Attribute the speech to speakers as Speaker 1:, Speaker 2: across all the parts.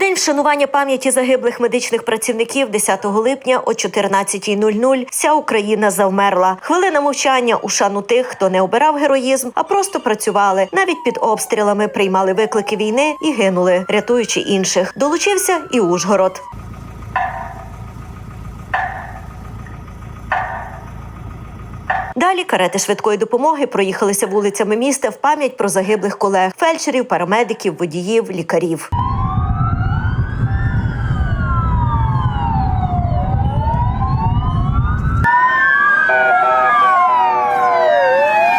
Speaker 1: день вшанування пам'яті загиблих медичних працівників 10 липня о 14.00 вся Україна завмерла. Хвилина мовчання у шану тих, хто не обирав героїзм, а просто працювали. Навіть під обстрілами приймали виклики війни і гинули, рятуючи інших. Долучився і Ужгород. Далі карети швидкої допомоги проїхалися вулицями міста в пам'ять про загиблих колег фельдшерів, парамедиків, водіїв, лікарів.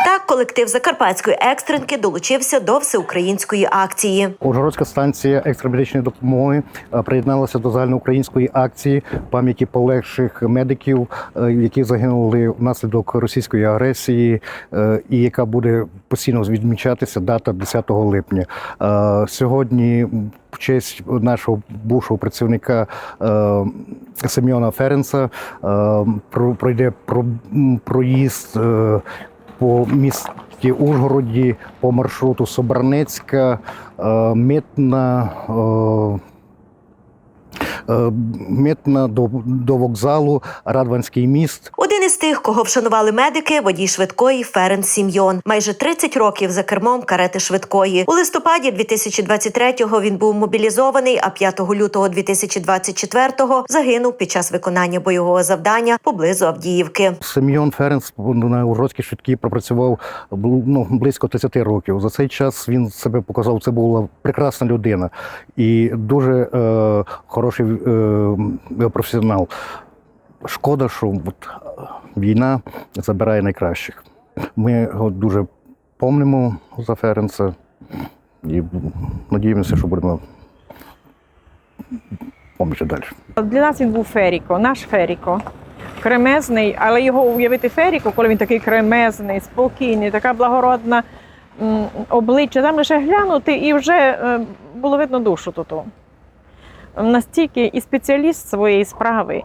Speaker 1: Так, колектив Закарпатської екстренки долучився до всеукраїнської акції.
Speaker 2: Ужгородська станція екстрамедичної допомоги е, приєдналася до загальноукраїнської акції пам'яті полегших медиків, е, які загинули внаслідок російської агресії, е, і яка буде постійно відмічатися дата 10 липня. Сьогодні в честь нашого бувшого працівника Семьона Ференса про- пройде про- проїзд. По місті Ужгороді по маршруту Собранецька, е, Митна, е, е, Митна до, до вокзалу, Радванський міст.
Speaker 1: Один із тих, кого вшанували медики, водій швидкої Ференс Сім'йон. Майже 30 років за кермом карети швидкої. У листопаді 2023-го він був мобілізований, а 5 лютого 2024-го загинув під час виконання бойового завдання поблизу Авдіївки.
Speaker 2: Семьйон Ференс на Ужгородській швидкій пропрацював ну, близько 30 років. За цей час він себе показав. Це була прекрасна людина і дуже е, хороший е, професіонал. Шкода, що от, е, війна забирає найкращих. Ми його дуже помнимо за Ференса і надіємося, що будемо помічати далі.
Speaker 3: Для нас він був Феріко, наш Феріко. Кремезний, але його уявити Феріко, коли він такий кремезний, спокійний, така благородна обличчя. Там лише глянути і вже е, було видно душу тут. Настільки і спеціаліст своєї справи,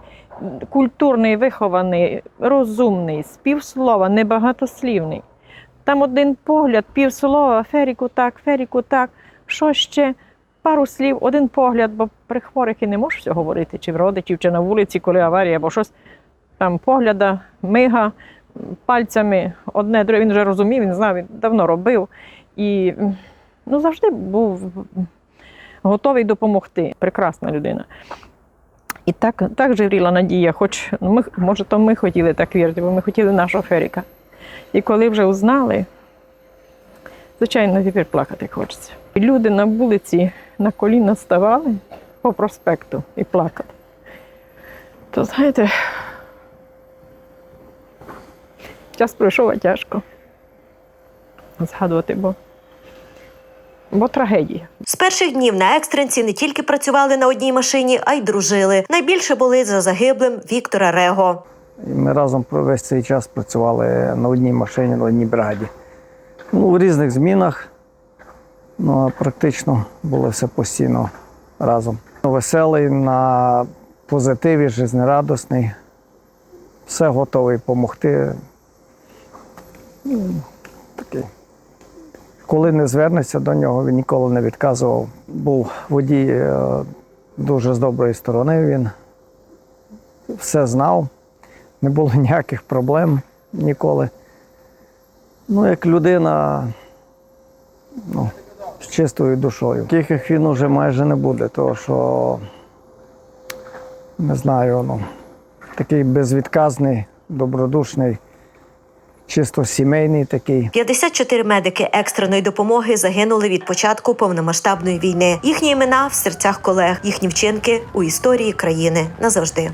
Speaker 3: культурний, вихований, розумний, співслова, небагатослівний. Там один погляд, півслова, Феріку так, Феріку так. Що ще? Пару слів, один погляд, бо при хворих і не можеш все говорити, чи в родичів, чи на вулиці, коли аварія, або щось там погляда, мига пальцями одне, друге. Він вже розумів, він знав, він давно робив. І ну, завжди був готовий допомогти. Прекрасна людина. І так, так жевріла надія, хоч ми, може, то ми хотіли так вірити, бо ми хотіли нашого Феріка. І коли вже узнали, звичайно, тепер плакати хочеться. І люди на вулиці на коліна ставали по проспекту і плакали. То знаєте, час пройшов, а тяжко згадувати, бо, бо трагедія.
Speaker 1: З перших днів на екстренці не тільки працювали на одній машині, а й дружили. Найбільше були за загиблим Віктора Рего.
Speaker 4: Ми разом весь цей час працювали на одній машині, на одній бригаді. Ну, у різних змінах, ну, практично було все постійно разом. Веселий, на позитиві, жизнерадісний, все готовий допомогти. Ну, такий. Коли не звернеться до нього, він ніколи не відказував. Був водій е, дуже з доброї сторони, він все знав не було ніяких проблем ніколи. Ну, як людина ну, з чистою душою. Яких він уже майже не буде, тому що не знаю, ну, такий безвідказний, добродушний, чисто сімейний такий.
Speaker 1: 54 медики екстреної допомоги загинули від початку повномасштабної війни. Їхні імена в серцях колег, їхні вчинки у історії країни назавжди.